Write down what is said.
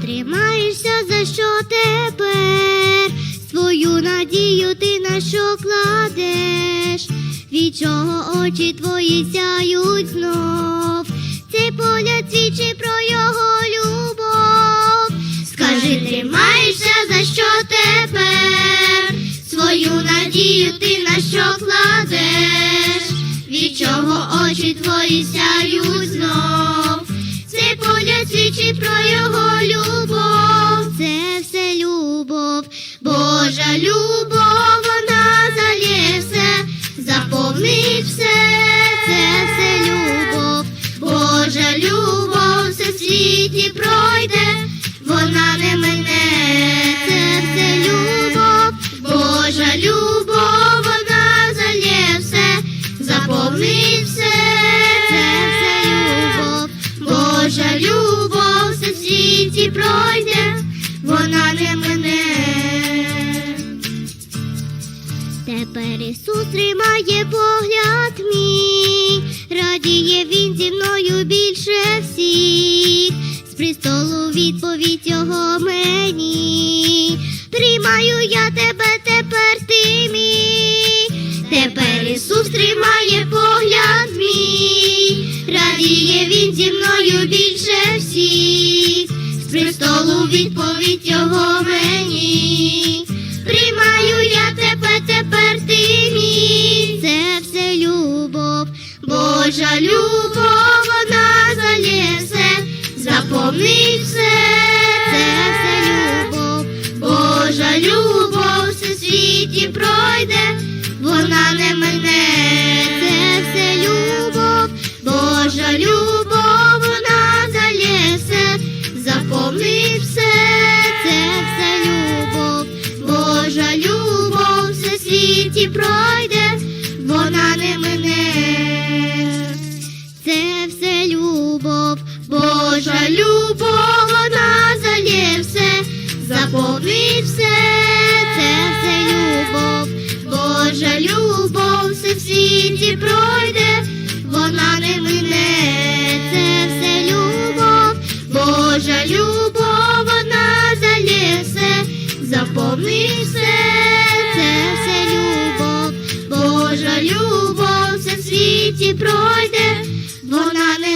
Тримаєшся за що тепер? Свою надію ти на що кладеш? Від чого очі твої сяють знов? Цей погляд свідчить про його любов. Скажи, тримаєшся за що тепер? Свою надію ти на що кладеш? Від чого очі твої сяють знов? Цей погляд свідчить про його Божа любов, вона залє все, заповнить все, це все любов, Божа любов, все в світі пройде, вона не мене, це все любов, Божа любов, вона залє все, заповнить все, це все любов, Божа любов, все в світі пройде, вона не мене. Тепер Ісус тримає погляд мій, радіє він зі мною більше всіх, з престолу відповідь його мені. Тримаю я тебе, тепер ти мій. Тепер Ісус тримає погляд мій, радіє він зі мною більше всіх, з престолу відповідь його Божа любов, вона все, заповнить все, це все любов, Божа любов, все світі пройде, вона не мене, це все любов, Божа любов, вона залє заповнить все, це все любов, Божа любов, все світі пройде, Божа любов, вона залє все, заповнить все, це все любов, Божа любов, все в світі пройде, вона не мене, це все любов, Божа любов, вона залє все, заповнить все, це все любов, Божа любов, все світі пройде, вона не.